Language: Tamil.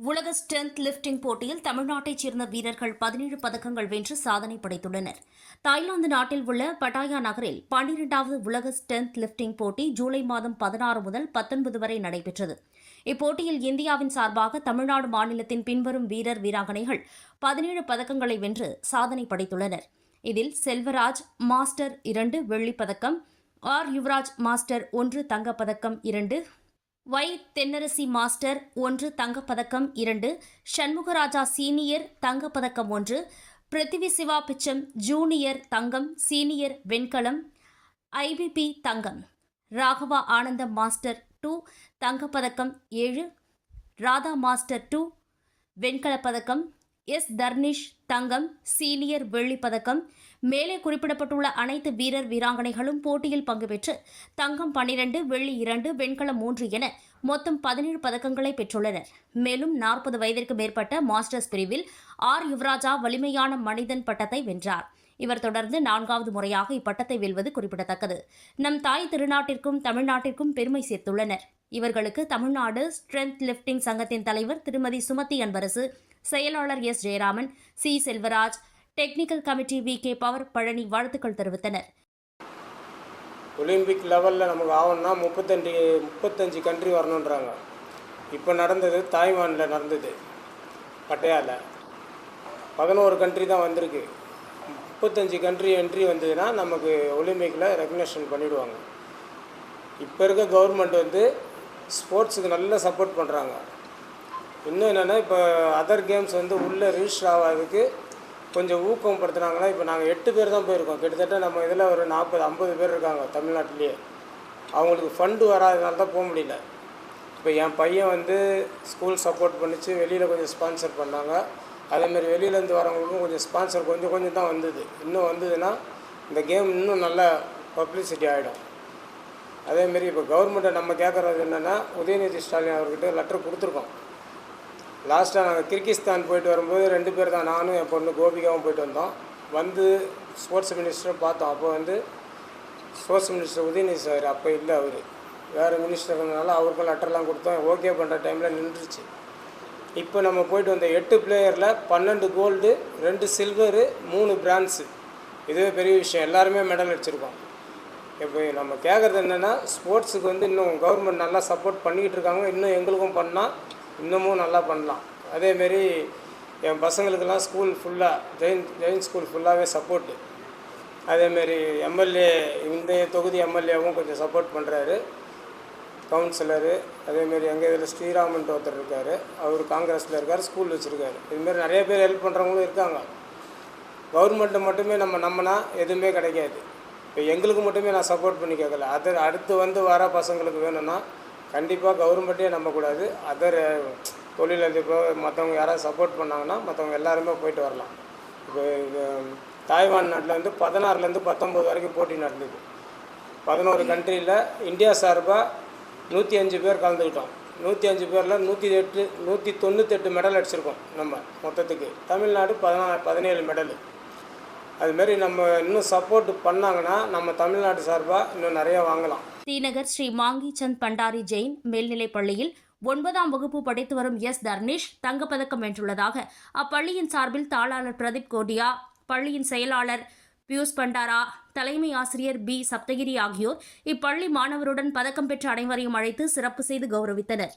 உலக ஸ்ட்ரென்த் லிஃப்டிங் போட்டியில் தமிழ்நாட்டைச் சேர்ந்த வீரர்கள் பதினேழு பதக்கங்கள் வென்று சாதனை படைத்துள்ளனர். தாய்லாந்து நாட்டில் உள்ள பட்டாயா நகரில் பன்னிரெண்டாவது உலக ஸ்ட்ரென்த் லிஃப்டிங் போட்டி ஜூலை மாதம் பதினாறு முதல் பத்தொன்பது வரை நடைபெற்றது. இப்போட்டியில் இந்தியாவின் சார்பாக தமிழ்நாடு மாநிலத்தின் பின்வரும் வீரர் வீராங்கனைகள் பதினேழு பதக்கங்களை வென்று சாதனை படைத்துள்ளனர். இதில் செல்வராஜ் மாஸ்டர் இரண்டு வெள்ளிப்பதக்கம் ஆர். யுவராஜ் மாஸ்டர் ஒன்று தங்கப்பதக்கம் இரண்டு வை தென்னரசி மாஸ்டர் ஒன்று தங்கப்பதக்கம் இரண்டு சண்முகராஜா சீனியர் தங்கப்பதக்கம் ஒன்று பிருத்திவி சிவா பிச்சம் ஜூனியர் தங்கம் சீனியர் வெண்கலம் ஐபிபி தங்கம். ராகவா ஆனந்தம் மாஸ்டர் டூ தங்கப்பதக்கம் ஏழு ராதா மாஸ்டர் டூ வெண்கலப் பதக்கம் எஸ். தர்னிஷ் தங்கம் சீனியர் வெள்ளிப்பதக்கம். மேலே குறிப்பிடப்பட்டுள்ள அனைத்து வீரர் வீராங்கனைகளும் போட்டியில் பங்கு பெற்று தங்கம் பன்னிரண்டு வெள்ளி இரண்டு வெண்கலம் மூன்று என மொத்தம் பதினேழு பதக்கங்களை பெற்றுள்ளனர். மேலும் நாற்பது வயதிற்கு மேற்பட்ட மாஸ்டர்ஸ் பிரிவில் ஆர். யுவராஜா வலிமையான மனிதன் பட்டத்தை வென்றார். இவர் தொடர்ந்து நான்காவது முறையாக இப்பட்டத்தை வெல்வது குறிப்பிடத்தக்கது. நம் தாய் திருநாட்டிற்கும் தமிழ்நாட்டிற்கும் பெருமை சேர்த்துள்ளனர். இவர்களுக்கு தமிழ்நாடு ஸ்ட்ரென்த் லிஃப்டிங் சங்கத்தின் தலைவர் திருமதி சுமதி அன்பரசு செயலாளர் S. Jayaraman C. Selvaraj technical committee V. K. Power Palani வாழ்த்துக்கள் தெரிவித்தனர். ஒலிம்பிக் லெவலில் நமக்கு ஆகணும்னா முப்பத்தஞ்சு முப்பத்தஞ்சு கண்ட்ரி வரணுன்றாங்க இப்போ நடந்தது தாய்வானில் நடந்தது. பட்டையாவில் பதினோரு கண்ட்ரி தான் வந்திருக்கு. முப்பத்தஞ்சு கண்ட்ரி என்ட்ரி வந்ததுன்னா நமக்கு ஒலிம்பிக்கில் ரெகக்னேஷன் பண்ணிவிடுவாங்க இப்போ இருக்க கவர்மெண்ட் வந்து ஸ்போர்ட்ஸுக்கு நல்லா சப்போர்ட் பண்ணுறாங்க இன்னும் என்னென்னா இப்போ அதர் கேம்ஸ் வந்து உள்ளே ரிஜிஸ்டர் ஆகாததுக்கு கொஞ்சம் ஊக்கப்படுத்துனாங்கன்னா இப்போ நாங்கள் எட்டு பேர் தான் போயிருக்கோம். கிட்டத்தட்ட நம்ம இதில் ஒரு நாற்பது ஐம்பது பேர் இருக்காங்க தமிழ்நாட்டிலேயே. அவங்களுக்கு ஃபண்டு வராதனால தான் போக முடியல. இப்போ என் பையன் வந்து ஸ்கூல் சப்போர்ட் பண்ணிச்சு வெளியில் கொஞ்சம் ஸ்பான்சர் பண்ணாங்க. அதேமாரி வெளியிலேருந்து வரவங்களுக்கும் கொஞ்சம் ஸ்பான்சர் கொஞ்சம் கொஞ்சம் தான் வந்தது. இன்னும் வந்ததுன்னா இந்த கேம் இன்னும் நல்ல பப்ளிசிட்டி ஆகிடும் அதேமாரி இப்போ கவர்மெண்ட்டை நம்ம கேட்குறது என்னென்னா உதயநிதி ஸ்டாலின் அவர்கிட்ட லெட்டர் கொடுத்துருக்கோம். லாஸ்ட்டாக நாங்கள் கிர்கிஸ்தான் போயிட்டு வரும்போது ரெண்டு பேர் தான் நானும் என் பொண்ணு கோபிகாவும் போயிட்டு வந்தோம். வந்து ஸ்போர்ட்ஸ் மினிஸ்டரும் பார்த்தோம். அப்போ வந்து ஸ்போர்ட்ஸ் மினிஸ்டர் உதயநிதி சார் அப்போ இல்லை அவர். வேறு மினிஸ்டர்னால அவருக்கும் லெட்டர்லாம் கொடுத்தோம். ஓகே பண்ணுற டைமில் நின்றுச்சு. இப்போ நம்ம போயிட்டு வந்த எட்டு பிளேயரில் பன்னெண்டு கோல்டு ரெண்டு சில்வரு மூணு பிரான்ஸு இதுவே பெரிய விஷயம். எல்லாருமே மெடல் அடிச்சிருக்கோம். இப்போ நம்ம கேட்குறது என்னென்னா ஸ்போர்ட்ஸுக்கு வந்து இன்னும் கவர்மெண்ட் நல்லா சப்போர்ட் பண்ணிக்கிட்டு இருக்காங்க. இன்னும் எங்களுக்கும் பண்ணால் இன்னமும் நல்லா பண்ணலாம். அதேமாரி என் பசங்களுக்கெல்லாம் ஸ்கூல் ஃபுல்லாக ஜெயின் ஜெயின் ஸ்கூல் ஃபுல்லாகவே சப்போர்ட்டு அதேமாரி எம்எல்ஏ இந்த தொகுதி எம்எல்ஏவும் கொஞ்சம் சப்போர்ட் பண்ணுறாரு கவுன்சிலரு அதேமாரி எங்கள் இதில் ஸ்ரீராமன் ஒருத்தர் இருக்கார் அவர் காங்கிரஸில் இருக்கார் ஸ்கூல் வச்சுருக்காரு. இதுமாரி நிறைய பேர் ஹெல்ப் பண்ணுறவங்களும் இருக்காங்க. கவர்மெண்ட்டை மட்டுமே நம்ம நம்பினா எதுவுமே கிடைக்காது. இப்போ எங்களுக்கு மட்டுமே நான் சப்போர்ட் பண்ணி கேட்கல அதர் அடுத்து வந்து வர பசங்களுக்கு வேணும்னா கண்டிப்பாக கவர்மெண்ட்டே நம்பக்கூடாது. அதர் தொழிலதிபர் மற்றவங்க யாராவது சப்போர்ட் பண்ணாங்கன்னா மற்றவங்க எல்லாருமே போயிட்டு வரலாம். இப்போ இது தாய்வான் நாட்டில் வந்து பதினாறுலேருந்து பத்தொம்போது வரைக்கும் போட்டி நடந்தது. பதினோரு கண்ட்ரியில் இந்தியா சார்பாக நூற்றி அஞ்சு பேர் கலந்துக்கிட்டோம். நூற்றி அஞ்சு பேரில் நூற்றி எட்டு நூற்றி தொண்ணூத்தெட்டு மெடல் அடிச்சிருக்கோம் நம்ம மொத்தத்துக்கு. தமிழ்நாடு பதினா பதினேழு மெடலு அதுமாரி நம்ம இன்னும் சப்போர்ட் பண்ணாங்கன்னா நம்ம தமிழ்நாடு சார்பாக இன்னும் நிறையா வாங்கலாம். ஸ்ரீநகர் ஸ்ரீ மாங்கி சந்த் பண்டாரி ஜெயின் மேல்நிலைப் பள்ளியில் ஒன்பதாம் வகுப்பு படித்து வரும் எஸ் தர்னிஷ் தங்கப்பதக்கம் வென்றுள்ளதாக அப்பள்ளியின் சார்பில் தாளாளர் பிரதீப் கோடியா பள்ளியின் செயலாளர் பியூஸ் பண்டாரா தலைமை ஆசிரியர் பி. சப்தகிரி ஆகியோர் இப்பள்ளி மாணவருடன் பதக்கம் பெற்ற அனைவரையும் அழைத்து சிறப்பு செய்து கௌரவித்தனர்.